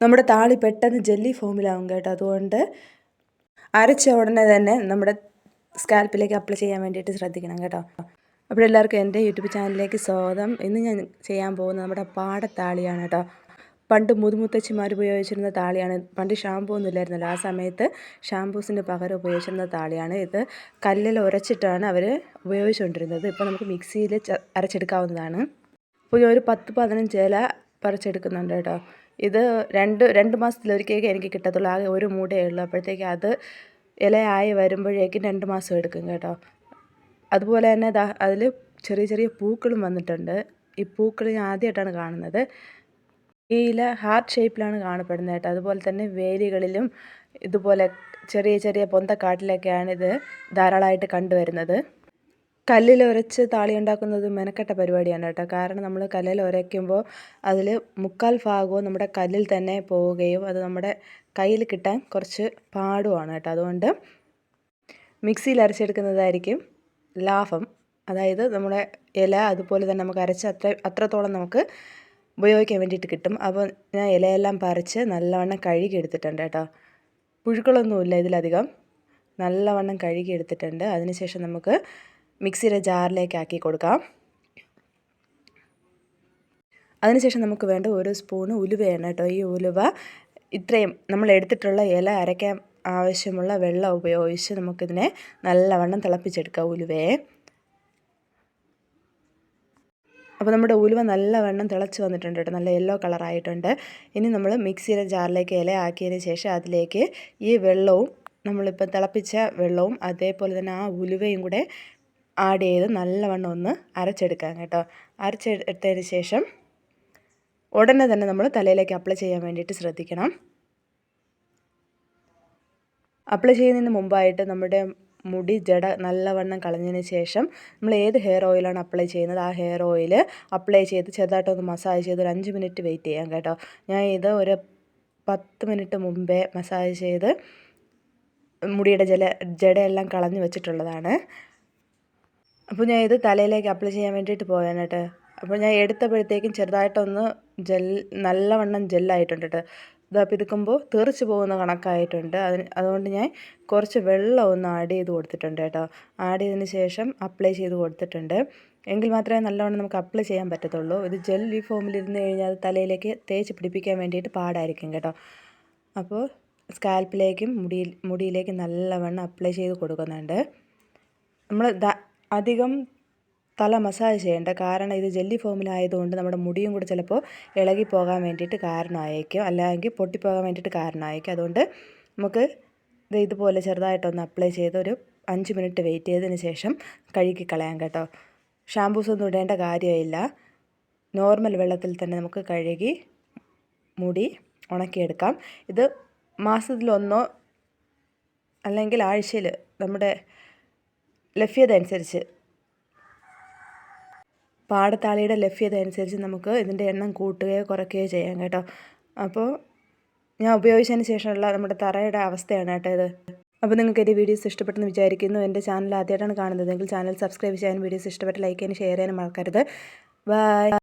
നമ്മുടെ താളി പെട്ടെന്ന് ജെല്ലി ഫോമിലാവും കേട്ടോ. അതുകൊണ്ട് അരച്ച ഉടനെ തന്നെ നമ്മുടെ സ്കാൽപ്പിലേക്ക് അപ്ലൈ ചെയ്യാൻ വേണ്ടിയിട്ട് ശ്രദ്ധിക്കണം കേട്ടോ. അപ്പോൾ എല്ലാവർക്കും എന്റെ യൂട്യൂബ് ചാനലിലേക്ക് സ്വാഗതം. ഇന്ന് ഞാൻ ചെയ്യാൻ പോകുന്നത് നമ്മുടെ പാടത്താളിയാണ് കേട്ടോ. പണ്ട് മുതുമുത്തച്ഛിമാർ ഉപയോഗിച്ചിരുന്ന താളിയാണ്. പണ്ട് ഷാമ്പൂ ഒന്നും ഇല്ലായിരുന്നല്ലോ. ആ സമയത്ത് ഷാമ്പൂസിന്റെ പകരം ഉപയോഗിച്ചിരുന്ന താളിയാണ്. ഇത് കല്ലിൽ ഉരച്ചിട്ടാണ് അവർ ഉപയോഗിച്ചുകൊണ്ടിരുന്നത്. ഇപ്പോൾ നമുക്ക് മിക്സിയിൽ അരച്ചെടുക്കാവുന്നതാണ്. അപ്പോൾ ഒരു പത്ത് പതിനഞ്ച് ഇല പറിച്ചെടുക്കുന്നുണ്ട് കേട്ടോ. ഇത് രണ്ട് രണ്ട് മാസത്തിലൊരിക്കലേ എനിക്ക് കിട്ടത്തുള്ളൂ. ആകെ ഒരു മൂടേ ഉള്ളൂ. അപ്പോഴത്തേക്ക് അത് ഇലയായി വരുമ്പോഴേക്കും രണ്ട് മാസം എടുക്കും കേട്ടോ. അതുപോലെ തന്നെ ദാ അതിൽ ചെറിയ ചെറിയ പൂക്കളും വന്നിട്ടുണ്ട്. ഈ പൂക്കൾ ഞാൻ ആദ്യമായിട്ടാണ് കാണുന്നത്. ഈ ഇല ഹാർട്ട് ഷേപ്പിലാണ് കാണപ്പെടുന്നത് കേട്ടോ. അതുപോലെ തന്നെ വേലികളിലും ഇതുപോലെ ചെറിയ ചെറിയ പൊന്തക്കാട്ടിലൊക്കെയാണ് ഇത് ധാരാളമായിട്ട് കണ്ടുവരുന്നത്. കല്ലിൽ ഉരച്ച് താളി ഉണ്ടാക്കുന്നത് മെനക്കെട്ട പരിപാടിയാണ് കേട്ടോ. കാരണം നമ്മൾ കല്ലിൽ ഉരയ്ക്കുമ്പോൾ അതിൽ മുക്കാൽ ഭാഗവും നമ്മുടെ കല്ലിൽ തന്നെ പോവുകയും അത് നമ്മുടെ കയ്യിൽ കിട്ടാൻ കുറച്ച് പാടുമാണ് കേട്ടോ. അതുകൊണ്ട് മിക്സിയിൽ അരച്ചെടുക്കുന്നതായിരിക്കും ലാഭം. അതായത് നമ്മുടെ ഇല അതുപോലെ തന്നെ നമുക്ക് അരച്ച് അത്ര അത്രത്തോളം നമുക്ക് ഉപയോഗിക്കാൻ വേണ്ടിയിട്ട് കിട്ടും. അപ്പോൾ ഞാൻ ഇലയെല്ലാം പറിച്ച് നല്ലവണ്ണം കഴുകി എടുത്തിട്ടുണ്ട് കേട്ടോ. പുഴുക്കളൊന്നുമില്ല ഇതിലധികം. നല്ലവണ്ണം കഴുകി എടുത്തിട്ടുണ്ട് അതിനുശേഷം നമുക്ക് മിക്സിയുടെ ജാറിലേക്ക് ആക്കി കൊടുക്കാം. അതിനുശേഷം നമുക്ക് വേണ്ട ഒരു സ്പൂണ് ഉലുവയാണ് കേട്ടോ. ഈ ഉലുവ ഇത്രയും നമ്മൾ എടുത്തിട്ടുള്ള ഇല അരയ്ക്കാൻ ആവശ്യമുള്ള വെള്ളം ഉപയോഗിച്ച് നമുക്കിതിനെ നല്ലവണ്ണം തിളപ്പിച്ചെടുക്കാം ഉലുവയെ. അപ്പോൾ നമ്മുടെ ഉലുവ നല്ലവണ്ണം തിളച്ച് വന്നിട്ടുണ്ട് കേട്ടോ. നല്ല യെല്ലോ കളറായിട്ടുണ്ട്. ഇനി നമ്മൾ മിക്സിയുടെ ജാറിലേക്ക് ഇല ആക്കിയതിന് ശേഷം അതിലേക്ക് ഈ വെള്ളവും നമ്മളിപ്പോൾ തിളപ്പിച്ച വെള്ളവും അതേപോലെ തന്നെ ആ ഉലുവയും കൂടെ ആഡ് ചെയ്ത് നല്ലവണ്ണം ഒന്ന് അരച്ചെടുക്കാം കേട്ടോ. അരച്ചെടുത്തതിന് ശേഷം ഉടനെ തന്നെ നമ്മൾ തലയിലേക്ക് അപ്ലൈ ചെയ്യാൻ വേണ്ടിയിട്ട് ശ്രദ്ധിക്കണം. അപ്ലൈ ചെയ്യുന്നതിന് മുമ്പായിട്ട് നമ്മുടെ മുടി ജട നല്ലവണ്ണം കളഞ്ഞതിന് ശേഷം നമ്മൾ ഏത് ഹെയർ ഓയിലാണ് അപ്ലൈ ചെയ്യുന്നത്? ആ ഹെയർ ഓയിൽ അപ്ലൈ ചെയ്ത് ചെറുതായിട്ടൊന്ന് മസാജ് ചെയ്ത് ഒരു അഞ്ച് മിനിറ്റ് വെയിറ്റ് ചെയ്യാം കേട്ടോ. ഞാൻ ഇത് ഒരു പത്ത് മിനിറ്റ് മുമ്പേ മസാജ് ചെയ്ത് മുടിയുടെ ജല ജടയെല്ലാം കളഞ്ഞു വെച്ചിട്ടുള്ളതാണ്. അപ്പോൾ ഞാൻ ഇത് തലയിലേക്ക് അപ്ലൈ ചെയ്യാൻ വേണ്ടിയിട്ട് പോയാണ് കേട്ടോ അപ്പോൾ ഞാൻ എടുത്തപ്പോഴത്തേക്കും ചെറുതായിട്ടൊന്ന് ജെൽ നല്ലവണ്ണം ജെല്ലായിട്ടുണ്ട് കേട്ടോ ഇതാ പിതുക്കുമ്പോൾ തെറിച്ച് പോകുന്ന കണക്കായിട്ടുണ്ട്. അതിന് അതുകൊണ്ട് ഞാൻ കുറച്ച് വെള്ളം ഒന്ന് ആഡ് ചെയ്ത് കൊടുത്തിട്ടുണ്ട് കേട്ടോ ആഡ് ചെയ്തതിന് ശേഷം അപ്ലൈ ചെയ്ത് കൊടുത്തിട്ടുണ്ട്. എങ്കിൽ മാത്രമേ നല്ലവണ്ണം നമുക്ക് അപ്ലൈ ചെയ്യാൻ പറ്റത്തുള്ളൂ. ഇത് ജെൽ ഈ ഫോമിൽ ഇരുന്ന് കഴിഞ്ഞാൽ തലയിലേക്ക് തേച്ച് പിടിപ്പിക്കാൻ വേണ്ടിയിട്ട് പാടായിരിക്കും കേട്ടോ. അപ്പോൾ സ്കാൽപ്പിലേക്കും മുടിയിൽ മുടിയിലേക്കും നല്ലവണ്ണം അപ്ലൈ ചെയ്ത് കൊടുക്കുന്നുണ്ട്. നമ്മൾ അധികം തല മസാജ് ചെയ്യേണ്ട. കാരണം ഇത് ജെല്ലി ഫോമിലായതുകൊണ്ട് നമ്മുടെ മുടിയും കൂടെ ചിലപ്പോൾ ഇളകി പോകാൻ വേണ്ടിയിട്ട് കാരണമായേക്കും. അല്ലെങ്കിൽ പൊട്ടിപ്പോകാൻ വേണ്ടിയിട്ട് കാരണമായേക്കും. അതുകൊണ്ട് നമുക്ക് ഇത് ഇതുപോലെ ചെറുതായിട്ടൊന്ന് അപ്ലൈ ചെയ്ത് ഒരു അഞ്ച് മിനിറ്റ് വെയിറ്റ് ചെയ്തതിന് ശേഷം കഴുകി കളയാം കേട്ടോ. ഷാമ്പൂസ് ഒന്നും ഇടേണ്ട കാര്യമില്ല. നോർമൽ വെള്ളത്തിൽ തന്നെ നമുക്ക് കഴുകി മുടി ഉണക്കിയെടുക്കാം. ഇത് മാസത്തിലൊന്നോ അല്ലെങ്കിൽ ആഴ്ചയിൽ നമ്മുടെ ലഭ്യത അനുസരിച്ച്. പാടത്താളിയുടെ ലഭ്യത അനുസരിച്ച് നമുക്ക് ഇതിന്റെ എണ്ണം കൂട്ടുകയോ കുറയ്ക്കുകയോ ചെയ്യാം കേട്ടോ. അപ്പോൾ ഞാൻ ഉപയോഗിച്ചതിന് ശേഷമുള്ള നമ്മുടെ തറയുടെ അവസ്ഥയാണ് കേട്ടോ ഇത്. അപ്പോൾ നിങ്ങൾക്ക് എന്റെ വീഡിയോസ് ഇഷ്ടപ്പെട്ടെന്ന് വിചാരിക്കുന്നു. എന്റെ ചാനൽ ആദ്യമായിട്ടാണ് കാണുന്നതെങ്കിൽ ചാനൽ സബ്സ്ക്രൈബ് ചെയ്യാനും വീഡിയോസ് ഇഷ്ടപ്പെട്ട് ലൈക്ക് ചെയ്യാനും ഷെയർ ചെയ്യാനും മറക്കരുത്. ബൈ.